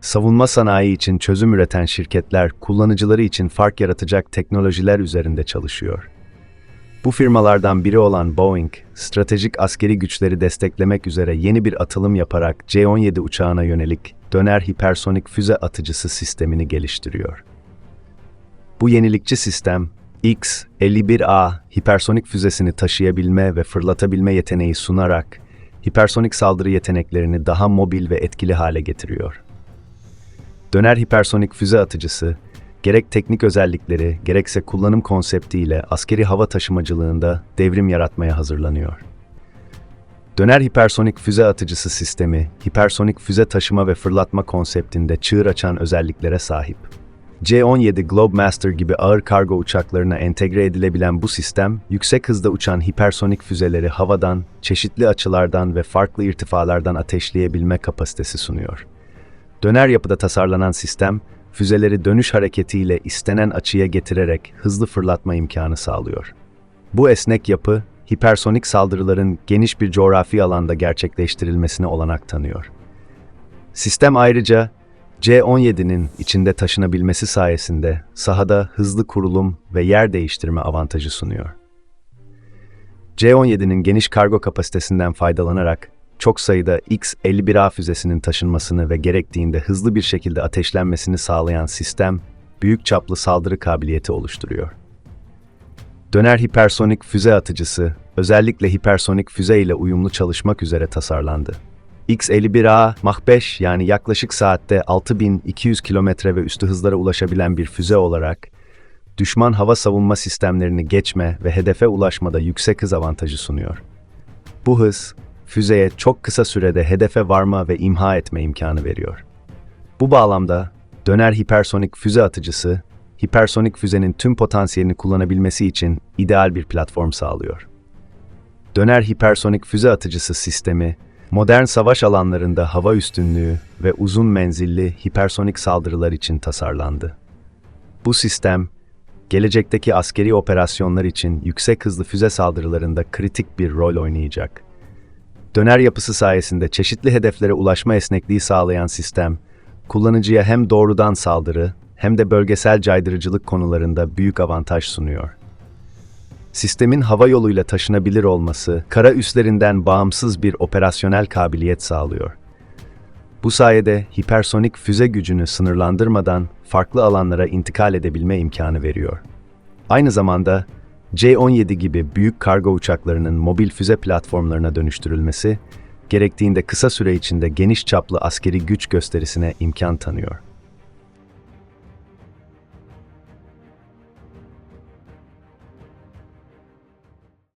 savunma sanayi için çözüm üreten şirketler kullanıcıları için fark yaratacak teknolojiler üzerinde çalışıyor. Bu firmalardan biri olan Boeing, stratejik askeri güçleri desteklemek üzere yeni bir atılım yaparak C-17 uçağına yönelik döner hipersonik füze atıcısı sistemini geliştiriyor. Bu yenilikçi sistem, X-51A hipersonik füzesini taşıyabilme ve fırlatabilme yeteneği sunarak, hipersonik saldırı yeteneklerini daha mobil ve etkili hale getiriyor. Döner hipersonik füze atıcısı, gerek teknik özellikleri, gerekse kullanım konseptiyle askeri hava taşımacılığında devrim yaratmaya hazırlanıyor. Döner hipersonik füze atıcısı sistemi, hipersonik füze taşıma ve fırlatma konseptinde çığır açan özelliklere sahip. C-17 Globemaster gibi ağır kargo uçaklarına entegre edilebilen bu sistem, yüksek hızda uçan hipersonik füzeleri havadan, çeşitli açılardan ve farklı irtifalardan ateşleyebilme kapasitesi sunuyor. Döner yapıda tasarlanan sistem, füzeleri dönüş hareketiyle istenen açıya getirerek hızlı fırlatma imkanı sağlıyor. Bu esnek yapı, hipersonik saldırıların geniş bir coğrafi alanda gerçekleştirilmesine olanak tanıyor. Sistem ayrıca C-17'nin içinde taşınabilmesi sayesinde sahada hızlı kurulum ve yer değiştirme avantajı sunuyor. C-17'nin geniş kargo kapasitesinden faydalanarak çok sayıda X-51A füzesinin taşınmasını ve gerektiğinde hızlı bir şekilde ateşlenmesini sağlayan sistem, büyük çaplı saldırı kabiliyeti oluşturuyor. Döner hipersonik füze atıcısı, özellikle hipersonik füze ile uyumlu çalışmak üzere tasarlandı. X-51A Mach 5 yani yaklaşık saatte 6200 kilometre ve üstü hızlara ulaşabilen bir füze olarak, düşman hava savunma sistemlerini geçme ve hedefe ulaşmada yüksek hız avantajı sunuyor. Bu hız, füzeye çok kısa sürede hedefe varma ve imha etme imkanı veriyor. Bu bağlamda döner hipersonik füze atıcısı, hipersonik füzenin tüm potansiyelini kullanabilmesi için ideal bir platform sağlıyor. Döner hipersonik füze atıcısı sistemi, modern savaş alanlarında hava üstünlüğü ve uzun menzilli hipersonik saldırılar için tasarlandı. Bu sistem, gelecekteki askeri operasyonlar için yüksek hızlı füze saldırılarında kritik bir rol oynayacak. Döner yapısı sayesinde çeşitli hedeflere ulaşma esnekliği sağlayan sistem, kullanıcıya hem doğrudan saldırı hem de bölgesel caydırıcılık konularında büyük avantaj sunuyor. Sistemin hava yoluyla taşınabilir olması, kara üslerinden bağımsız bir operasyonel kabiliyet sağlıyor. Bu sayede hipersonik füze gücünü sınırlandırmadan farklı alanlara intikal edebilme imkanı veriyor. Aynı zamanda C-17 gibi büyük kargo uçaklarının mobil füze platformlarına dönüştürülmesi, gerektiğinde kısa süre içinde geniş çaplı askeri güç gösterisine imkan tanıyor.